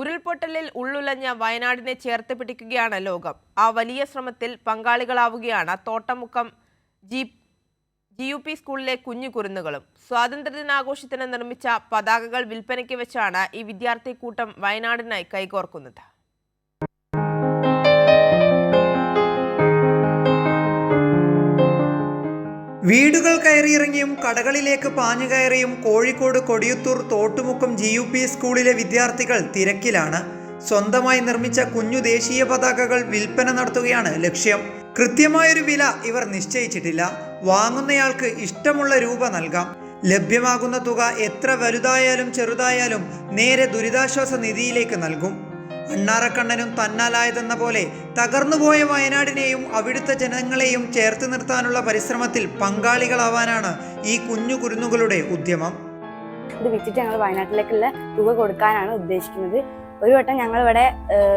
ഉരുൾപൊട്ടലിൽ ഉള്ളുലഞ്ഞ വയനാടിനെ ചേർത്ത് പിടിക്കുകയാണ് ലോകം. ആ വലിയ ശ്രമത്തിൽ പങ്കാളികളാവുകയാണ് Thottumukkam G G U P സ്കൂളിലെ കുഞ്ഞു കുരുന്നുകളും. സ്വാതന്ത്ര്യദിനാഘോഷത്തിന് നിർമ്മിച്ച പതാകകൾ വിൽപ്പനയ്ക്ക് വെച്ചാണ് ഈ വിദ്യാർത്ഥി കൂട്ടം വയനാടിനായി കൈകോർക്കുന്നത്. വീടുകൾ കയറിയിറങ്ങിയും കടകളിലേക്ക് പാഞ്ഞു കയറിയും Kozhikode Kodiyathur Thottumukkam G U P സ്കൂളിലെ വിദ്യാർത്ഥികൾ തിരക്കിലാണ്. സ്വന്തമായി നിർമ്മിച്ച കുഞ്ഞു ദേശീയ പതാകകൾ വിൽപ്പന നടത്തുകയാണ് ലക്ഷ്യം. കൃത്യമായൊരു വില ഇവർ നിശ്ചയിച്ചിട്ടില്ല. വാങ്ങുന്നയാൾക്ക് ഇഷ്ടമുള്ള രൂപ നൽകാം. ലഭ്യമാകുന്ന തുക എത്ര വലുതായാലും ചെറുതായാലും നേരെ ദുരിതാശ്വാസ നിധിയിലേക്ക് നൽകും. അണ്ണാറക്കണ്ണനും തന്നാലായതെന്ന പോലെ തകർന്നുപോയ വയനാടിനെയും അവിടുത്തെ ജനങ്ങളെയും ചേർത്ത് നിർത്താനുള്ള പരിശ്രമത്തിൽ പങ്കാളികളാവാനാണ് ഈ കുഞ്ഞു കുരുന്നുകളുടെ ഉദ്യമം. ഇത് വിറ്റിട്ട് ഞങ്ങൾ വയനാട്ടിലേക്കുള്ള തുക കൊടുക്കാനാണ് ഉദ്ദേശിക്കുന്നത്. ഒരു വട്ടം ഞങ്ങൾ ഇവിടെ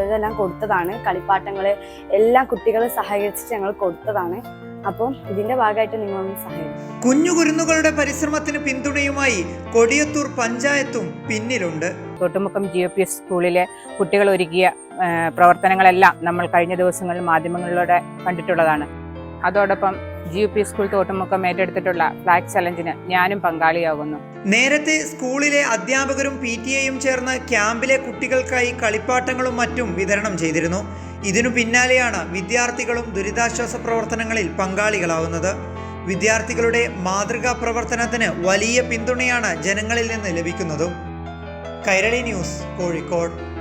ഇതെല്ലാം കൊടുത്തതാണ്. കളിപ്പാട്ടങ്ങൾ എല്ലാം കുട്ടികൾ സഹകരിച്ചിട്ട് ഞങ്ങൾ കൊടുത്തതാണ്. അപ്പം ഇതിന്റെ ഭാഗമായിട്ട് നിങ്ങളൊന്ന് സഹായിക്കും കുഞ്ഞു കുരുന്നുകളുടെ പരിശ്രമത്തിന് പിന്തുണയുമായി കൊടിയത്തൂർ പഞ്ചായത്തും പിന്നിലുണ്ട്. Thottumukkam G O P S സ്കൂളിലെ കുട്ടികൾ ഒരുക്കിയ പ്രവർത്തനങ്ങളെല്ലാം നമ്മൾ കഴിഞ്ഞ ദിവസങ്ങളിൽ മാധ്യമങ്ങളിലൂടെ കണ്ടിട്ടുള്ളതാണ്. അതോടൊപ്പം G U P school Thottumukkam ഏറ്റെടുത്തിട്ടുള്ള flag ചലഞ്ചിന് ഞാനും പങ്കാളിയാകുന്നു. നേരത്തെ സ്കൂളിലെ അധ്യാപകരും പി ടി എയും ചേർന്ന് ക്യാമ്പിലെ കുട്ടികൾക്കായി കളിപ്പാട്ടങ്ങളും മറ്റും വിതരണം ചെയ്തിരുന്നു. ഇതിനു പിന്നാലെയാണ് വിദ്യാർത്ഥികളും ദുരിതാശ്വാസ പ്രവർത്തനങ്ങളിൽ പങ്കാളികളാവുന്നത്. വിദ്യാർത്ഥികളുടെ മാതൃകാ പ്രവർത്തനത്തിന് വലിയ പിന്തുണയാണ് ജനങ്ങളിൽ നിന്ന് ലഭിക്കുന്നതും. കൈരളി ന്യൂസ് കോഴിക്കോട്.